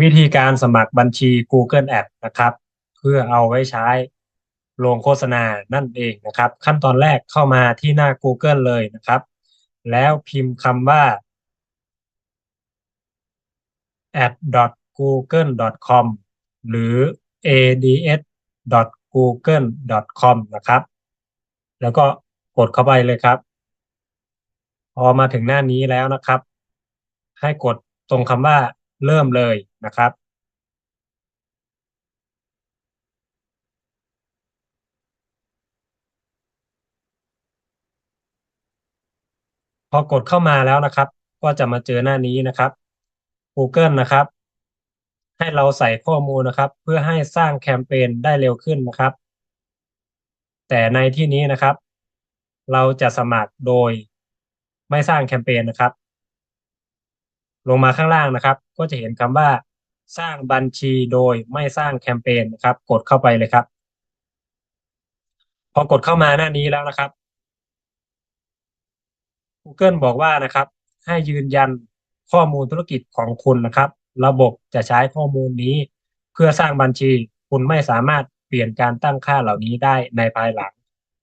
วิธีการสมัครบัญชี Google Ads นะครับ เพื่อเอาไว้ใช้ลงโฆษณานั่นเองนะครับ ขั้นตอนแรกเข้ามาที่หน้า Google เลยนะครับ แล้วพิมพ์คำว่า ad.google.com หรือ ads.google.com นะครับ แล้วก็กดเข้าไปเลยครับ พอมาถึงหน้านี้แล้วนะครับ ให้กดตรงคำว่า เริ่มเลยนะครับ พอกดเข้ามาแล้วนะครับ ก็จะมาเจอหน้านี้นะครับ Google นะครับ ให้เราใส่ข้อมูลนะครับ เพื่อให้สร้างแคมเปญได้เร็วขึ้นนะครับ แต่ในที่นี้นะครับ เราจะสมัครโดยไม่สร้างแคมเปญนะครับ ลงมาข้างล่างนะครับ ก็จะเห็นคำว่า สร้างบัญชีโดยไม่สร้างแคมเปญนะครับ กดเข้าไปเลยครับ พอกดเข้ามาหน้านี้แล้วนะครับ Google บอกว่านะครับ ให้ยืนยันข้อมูลธุรกิจของคุณนะครับ ระบบจะใช้ข้อมูลนี้ เพื่อสร้างบัญชีคุณไม่สามารถเปลี่ยนการตั้งค่าเหล่านี้ได้ในภายหลัง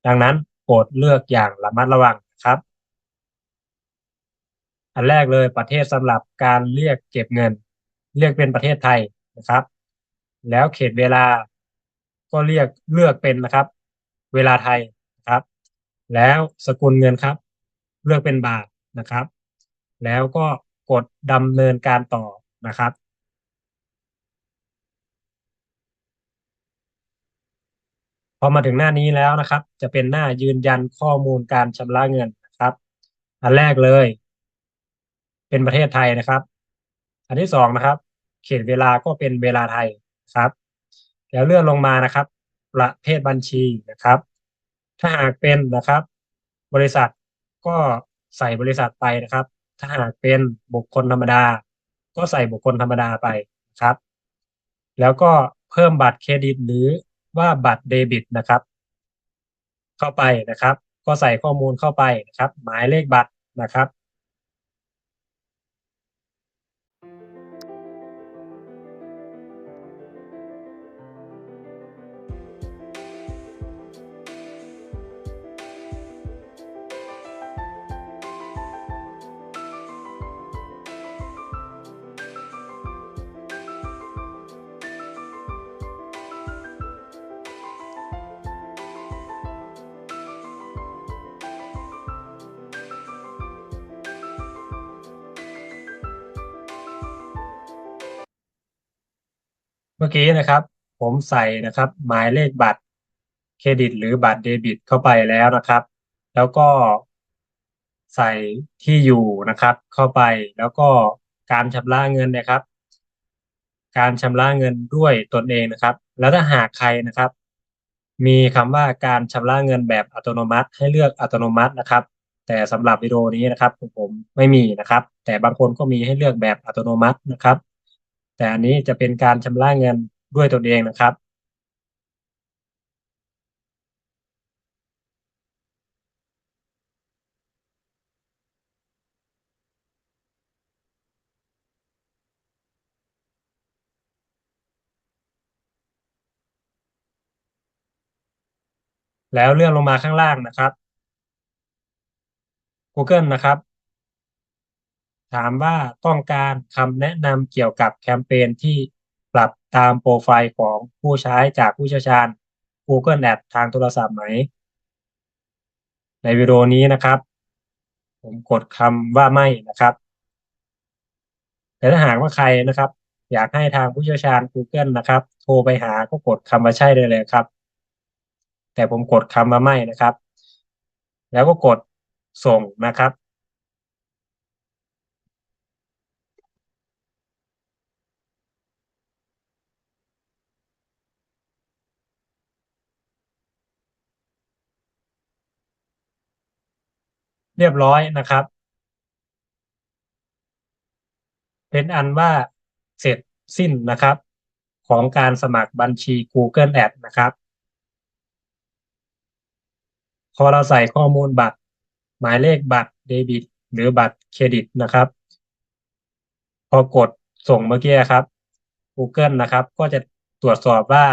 ดังนั้นโปรดเลือกอย่างระมัดระวังครับ อันแรกเลยประเทศสำหรับการเรียกเก็บเงิน เรียกเป็นประเทศไทยนะครับ แล้วเขตเวลาก็เรียกเลือกเป็นนะครับ เวลาไทยนะครับ แล้วสกุลเงินครับ เลือกเป็นบาทนะครับ แล้วก็กดดำเนินการต่อนะครับพอมาถึงหน้านี้แล้วนะครับ จะเป็นหน้ายืนยันข้อมูลการชำระเงินนะครับ อันแรกเลย เป็นประเทศไทยนะครับ อันที่สองนะครับ เขตเวลาก็เป็นเวลาไทยครับ แล้วเลื่อนลงมานะครับ ประเภทบัญชีนะครับ ถ้าหากเป็นนะครับ บริษัทก็ใส่บริษัทไปนะครับ ถ้าหากเป็นบุคคลธรรมดา ก็ใส่บุคคลธรรมดาไปครับ แล้วก็เพิ่มบัตรเครดิตหรือว่าบัตรเดบิตนะครับ เข้าไปนะครับ ก็ใส่ข้อมูลเข้าไปนะครับ หมายเลขบัตรนะครับ เมื่อกี้นะครับ ผมใส่นะครับ หมายเลขบัตรเครดิต หรือบัตรเดบิต เข้าไปแล้วนะครับ แล้วก็ใส่ที่อยู่นะครับ เข้าไปแล้วก็การชำระเงินนะครับ การชำระเงินด้วยตนเองนะครับ แล้วถ้าหากใครนะครับ มีคำว่าการชำระเงินแบบอัตโนมัติ ให้เลือกอัตโนมัตินะครับ แต่สำหรับวิดีโอนี้นะครับผมไม่มีนะครับ แต่บางคนก็มีให้เลือกแบบอัตโนมัตินะครับ แต่อันนี้จะเป็นการชำระเงินด้วยตนเองนะครับ แล้วเลื่อนลงมาข้างล่างนะครับ Google นะครับ ถามว่าต้องการคำแนะนำเกี่ยวกับแคมเปญที่ปรับตามโปรไฟล์ของผู้ใช้จากผู้เชี่ยวชาญ Google Ads ทางโทรศัพท์ไหม ในวิดีโอนี้นะครับ ผมกดคำว่าไม่นะครับ แต่ถ้าหากว่าใครนะครับ อยากให้ทางผู้เชี่ยวชาญ Google นะครับ โทรไปหาก็กดคำว่าใช่ได้เลยครับ แต่ผมกดคำว่าไม่นะครับ แล้วก็กดส่งนะครับ เรียบร้อยนะครับ เป็นอันว่าเสร็จสิ้นนะครับ ของการสมัครบัญชี Google Ad นะครับพอเราใส่ข้อมูลบัตร หมายเลขบัตรเดบิตหรือบัตรเครดิตนะครับ พอกดส่งเมื่อกี้ครับ Google นะครับ ก็จะตรวจสอบว่า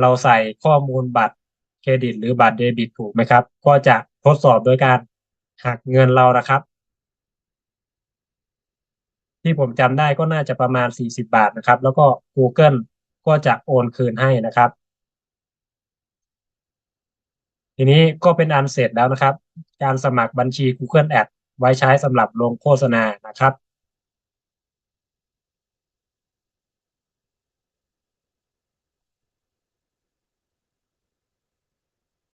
เราใส่ข้อมูลบัตรเครดิต หรือบัตรเดบิตถูกไหมครับ ก็จะ ทดสอบโดยการหักเงินเรานะครับ ที่ผมจำได้ก็น่าจะประมาณ 40 บาทนะครับ แล้วก็ Google ก็จะโอนคืนให้นะครับ ทีนี้ก็เป็นอันเสร็จแล้วนะครับ การสมัครบัญชี Google Ad ไว้ใช้สำหรับลงโฆษณานะครับ